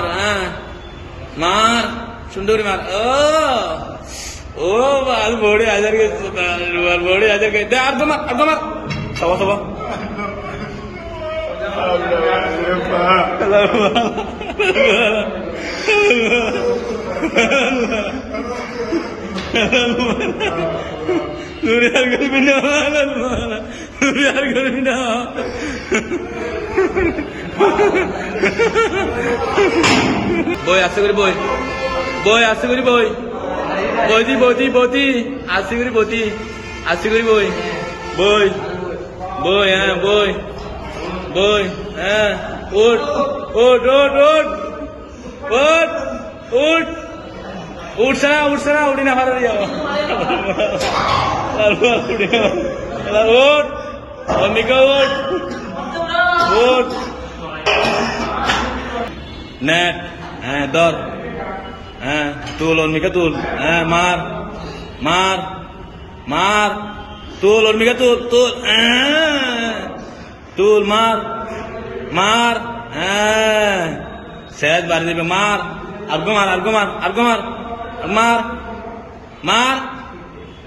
মার হ্যাঁ মার সুন্দরী মার ও ও আর বড়ি হাজার বড়ি হাজার দে আর তোমার আর তোমার সবা সবা নুরিয়ার গরিবিনা নুরিয়ার গরিবিনা বই আস্তে করে বই। বই আস্তে করে বই। বইতি বইতি বইতি আস্তে করে বইতি আস্তে করে বই। বই বই হ্যাঁ বই। বই হ্যাঁ উঠ উঠ উঠ উঠ। উঠ উঠ। উঠছে না উঠছে না উঠি না, ভালো যাব উঠি উঠ অমিকা উঠ। উঠ নেট হ্যাঁ ধর। হ্যাঁ তুল অন্মিকা তুল। হ্যাঁ মার মার মার। তুল অন্মিকা তুল তুল হ্যাঁ। তুল, মার মার হ্যাঁ। সেজ বাড়ি দেবে, মার। আর্গো মার আর্গো মার আর্গো মার মার মার।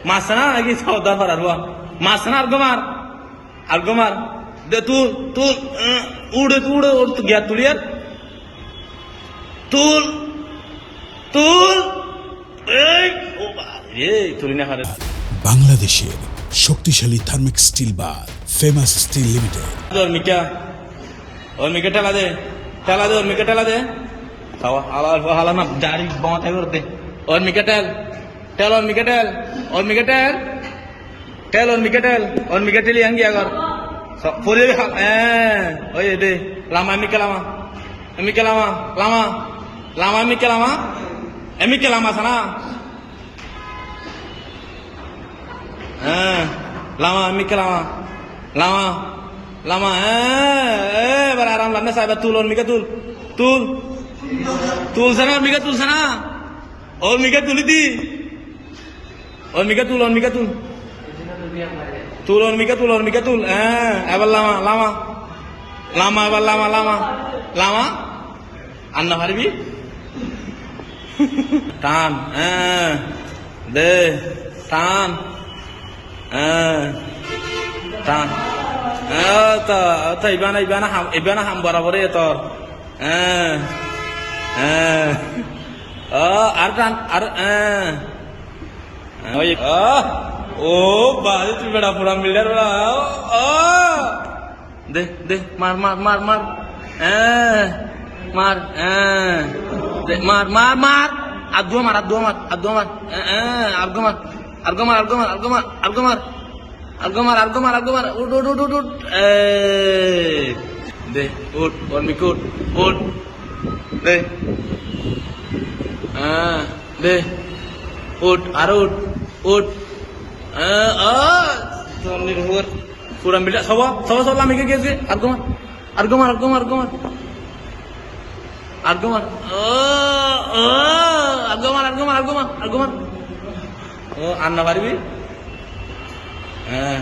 মাছ না নাকি? সৌদার পার আরবা মাছ না আর্গো মার আর্গো মার। দে তুল তুল আহ, উড়ে উড়ে উড় গিয়া তুলিয়ার তুল তুল বাংলাদেশের শক্তিশালী থার্মিক স্টিল বা ফেমাস স্টিল লিমিটেড। ওর মিকা ওর মিকা টেলা দে টেলা দে ওর মিকা টেলা দে। খাওয়া হালা না দাড়ি বাঁধাই করতে ওর মিকা টেল টেল ওর মিকা টেল ওর মিকা টেল টেল ওর মিকা টেল ওর মিকা টেলি আঙ্গি আগর। Furi eh, oh iya deh. Lama mikir lama. Mikir lama, lama. Lama mikir lama. Eh mikir lama sana. Eh, lama mikir lama. Lama. Lama eh, eh beraram lama saya betulon mikir tul. Tul. Tul sana mikir tul sana. Oh mikir tul di. Oh mikir tul, oh mikir tul. তুল ওর মিকা তুল ওর মিকা তুল হ্যাঁ এবার লামা লামা। লামা, এবার লামা লামা। লামা? আন্না পারবি টান হ্যাঁ দে, টান হ্যাঁ টান। আর টান, আর হ্যাঁ ওই ও ও বাজে তুই বেড়া পুরা মিলার বেড়া ও দে দে মার মার মার মার হ্যাঁ মার হ্যাঁ দে মার মার মার আদুয়া মার আদুয়া মার আদুয়া মার হ্যাঁ আর্গো মার আর্গো মার আর্গো মার আর্গো মার আর্গো মার আর্গো মার আর্গো মার আর্গো মার উঠ উঠ উঠ উঠ উঠ এই, দে উঠ অর্মিক উঠ উঠ দে হ্যাঁ দে উঠ আরও উঠ luar kurang beda sawa sawa sawa mikir gitu argumen argumen argumen argumen argumen oh oh argumen argumen argumen argumen oh anna parbi eh